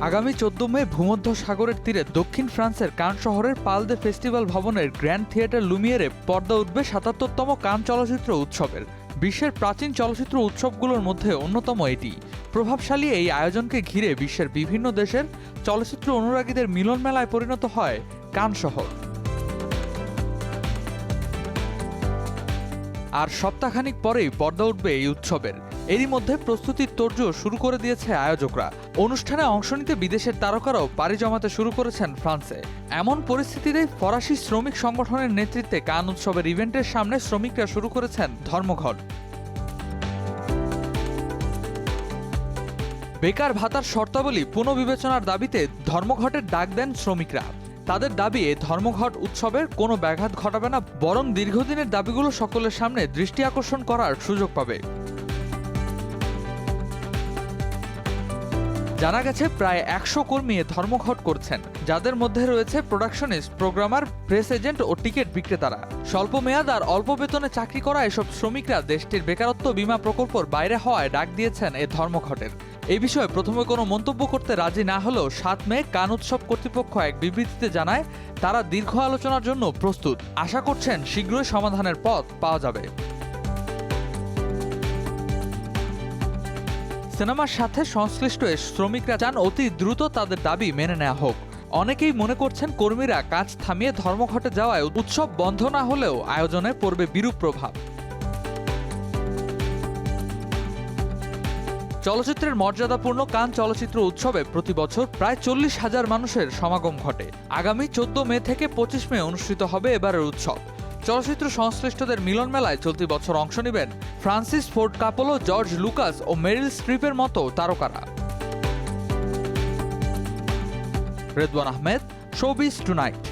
আগামী চোদ্দ মে ভূমধ্য সাগরের তীরে দক্ষিণ ফ্রান্সের কান শহরের পালদে ফেস্টিভ্যাল ভবনের গ্র্যান্ড থিয়েটার লুমিয়ারে পর্দা উঠবে সাতাত্তরতম কান চলচ্চিত্র উৎসবের। বিশ্বের প্রাচীন চলচ্চিত্র উৎসবগুলোর মধ্যে অন্যতম এটি। প্রভাবশালী এই আয়োজনকে ঘিরে বিশ্বের বিভিন্ন দেশের চলচ্চিত্র অনুরাগীদের মিলন মেলায় পরিণত হয় কান শহর। আর সপ্তাহখানিক পরেই পর্দা উঠবে এই উৎসবের। এরই মধ্যে প্রস্তুতির তোড়জোড় শুরু করে দিয়েছে আয়োজকরা। অনুষ্ঠানে অংশ নিতে বিদেশের তারকারাও পাড়ি জমাতে শুরু করেছেন ফ্রান্সে। এমন পরিস্থিতিতে ফরাসি শ্রমিক সংগঠনের নেতৃত্বে কান উৎসবের ইভেন্টের সামনে শ্রমিকরা শুরু করেছেন ধর্মঘট। বেকার ভাতার শর্তাবলী পুনর্বিবেচনার দাবিতে ধর্মঘটের ডাক দেন শ্রমিকরা। তাদের দাবি ধর্মঘট উৎসবের কোনো ব্যাঘাত ঘটাবে না, বরং দীর্ঘদিনের দাবিগুলো সকলের সামনে দৃষ্টি আকর্ষণ করার সুযোগ পাবে। জানা গেছে প্রায় একশো কর্মী ধর্মঘট করছেন, যাদের মধ্যে রয়েছে প্রোডাকশনিস্ট, প্রোগ্রামার, প্রেস এজেন্ট ও টিকিট বিক্রেতারা। স্বল্প মেয়াদ আর অল্প বেতনে চাকরি করা এসব শ্রমিকরা দেশটির বেকারত্ব বীমা প্রকল্পর বাইরে হওয়ায় ডাক দিয়েছেন এ ধর্মঘটের। এই বিষয়ে প্রথমে কোনো মন্তব্য করতে রাজি না হলেও সাত মে কান উৎসব কর্তৃপক্ষ এক বিবৃতিতে জানায়, তারা দীর্ঘ আলোচনার জন্য প্রস্তুত। আশা করছেন শীঘ্রই সমাধানের পথ পাওয়া যাবে। সিনেমার সাথে সংশ্লিষ্ট শ্রমিকরা চান অতি দ্রুত তাদের দাবি মেনে নেওয়া হোক। অনেকেই মনে করছেন কর্মীরা কাজ থামিয়ে ধর্মঘটে যাওয়ায় উৎসব বন্ধ না হলেও আয়োজনে পড়বে বিরূপ প্রভাব। চলচ্চিত্রের মর্যাদাপূর্ণ কান চলচ্চিত্র উৎসবে প্রতি বছর প্রায় চল্লিশ হাজার মানুষের সমাগম ঘটে। আগামী চোদ্দ মে থেকে পঁচিশ মে অনুষ্ঠিত হবে এবারের উৎসব। চলচ্চিত্র সংশ্লিষ্টদের মিলন মেলায় চলতি বছর অংশ নেবেন Francis Ford Coppola, George Lucas ও মেরিল স্ট্রিপের মতো তারকারা। Redwan Ahmed showbiz tonight.